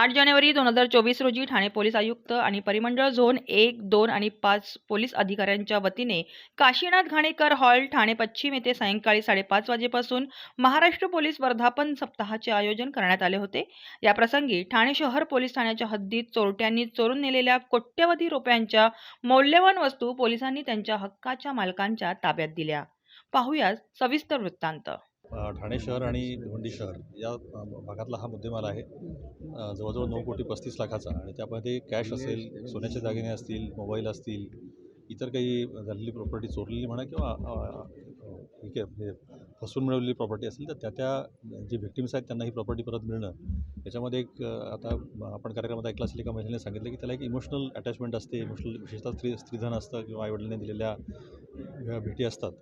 आठ जानेवारी दोन हजार चोवीस रोजी ठाणे पोलीस आयुक्त आणि परिमंडळ झोन एक दोन आणि पाच पोलीस अधिकाऱ्यांच्या वतीने काशीनाथ घाणेकर हॉल ठाणे पश्चिम येथे सायंकाळी साडेपाच वाजेपासून महाराष्ट्र पोलीस वर्धापन सप्ताहाचे आयोजन करण्यात आले होते. याप्रसंगी ठाणे शहर पोलीस ठाण्याच्या हद्दीत चोरट्यांनी चोरून नेलेल्या कोट्यवधी रुपयांच्या मौल्यवान वस्तू पोलिसांनी त्यांच्या हक्काच्या मालकांच्या ताब्यात दिल्या. पाहुयात सविस्तर वृत्तांत. ठाणे शहर आणि भिवंडी शहर या भागातला हा मुद्देमाल आहे. जवळजवळ नऊ कोटी पस्तीस लाखाचा आणि त्यामध्ये कॅश असेल सोन्याचे दागिने असतील मोबाईल असतील इतर काही झालेली प्रॉपर्टी चोरलेली म्हणा किंवा ठीक आहे फसून मिळवलेली प्रॉपर्टी असेल तर त्या त्या जे व्हिक्टिम्स आहेत त्यांना ही प्रॉपर्टी परत मिळणं. याच्यामध्ये एक आता आपण कार्यक्रमात ऐकलं असेल एका महिलेने सांगितलं की त्याला एक इमोशनल अटॅचमेंट असते इमोशनल विशेषतः स्त्री स्त्रीधन असतं किंवा आईवडिलांनी दिलेल्या भेटी असतात.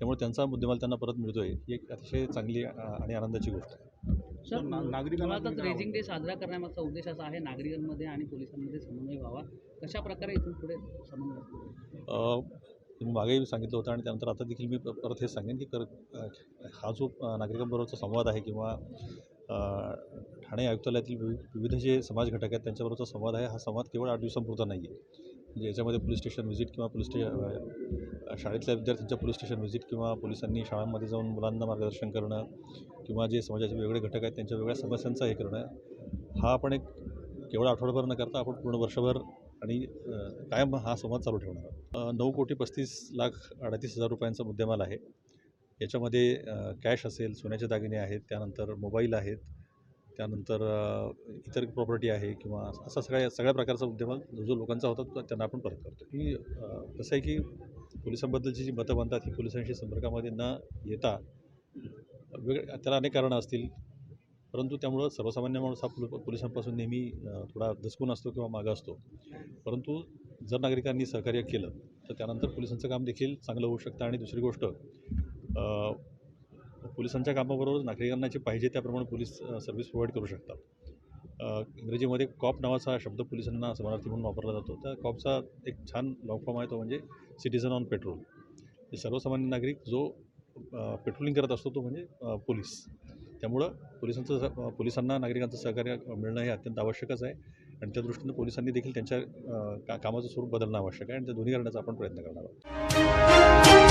त्यामुळे त्यांचा मुद्देमाल त्यांना परत मिळतो आहे ही एक अतिशय चांगली आणि आनंदाची गोष्ट आहे. सर नागरिकांना रेझिंग डे साजरा करण्यामागचा उद्देश असा आहे नागरिकांमध्ये आणि पोलिसांमध्ये समन्वय व्हावा. कशा प्रकारे इथून पुढे समन्वय तुम्ही मागेही सांगितलं होतं आणि त्यानंतर आता देखील मी परत हे सांगेन की कर हा जो नागरिकांबरोबरचा संवाद आहे किंवा ठाणे आयुक्तालयातील विवि विविध जे समाज घटक आहेत त्यांच्याबरोबरचा संवाद आहे हा संवाद केवळ आठ दिवसांपुरता नाही आहे म्हणजे याच्यामध्ये पोलीस स्टेशन व्हिजिट किंवा पोलीस स्टे शाळेतल्या विद्यार्थ्यांच्या पोलीस स्टेशन व्हिजिट किंवा पोलिसांनी शाळांमध्ये जाऊन मुलांना मार्गदर्शन करणं किंवा जे समाजाचे वेगळे घटक आहेत त्यांच्या वेगळ्या समस्यांचा हे करणं हा आपण एक केवळ आठवडाभर न करता आपण पूर्ण वर्षभर आणि कायम हा संवाद चालू ठेवणार आहोत. नऊ कोटी पस्तीस लाख अडतीस हजार रुपयांचा मुद्देमाल आहे. याच्यामध्ये कॅश असेल सोन्याचे दागिने आहेत त्यानंतर मोबाईल आहेत त्यानंतर इतर प्रॉपर्टी आहे किंवा असा सगळ्या सगळ्या प्रकारचा मुद्देमाल जो जो लोकांचा होता तो त्यांना आपण परत करतो ही कसं आहे की पोलिसांबद्दलची जी मतं बनतात ही पोलिसांशी संपर्कामध्ये न येता वेग त्याला अनेक कारणं असतील. परंतु त्यामुळं सर्वसामान्य माणूस हा पोलिसांपासून नेहमी थोडा दचकून असतो किंवा मागं असतो. परंतु जर नागरिकांनी सहकार्य केलं तर त्यानंतर पोलिसांचं काम देखील चांगलं होऊ शकतं. आणि दुसरी गोष्ट पोलिसांच्या कामाबरोबर नागरिकांना जे पाहिजे त्याप्रमाणे पोलीस सर्व्हिस प्रोव्हाइड करू शकतात. इंग्रजीमध्ये कॉप नावाचा शब्द पोलिसांना समानार्थी म्हणून वापरला जातो. त्या कॉपचा एक छान लॉंग फॉर्म आहे तो म्हणजे सिटिझन ऑन पेट्रोल. हे सर्वसामान्य नागरिक जो पेट्रोलिंग करत असतो तो म्हणजे पोलीस. त्यामुळं पोलिसांचं स- पोलिसांना नागरिकांचं सहकार्य मिळणं हे अत्यंत आवश्यकच आहे आणि त्या दृष्टीनं पोलिसांनी देखील त्यांच्या का कामाचं स्वरूप बदलणं आवश्यक आहे आणि त्या दोन्ही करण्याचा आपण प्रयत्न करणार आहोत.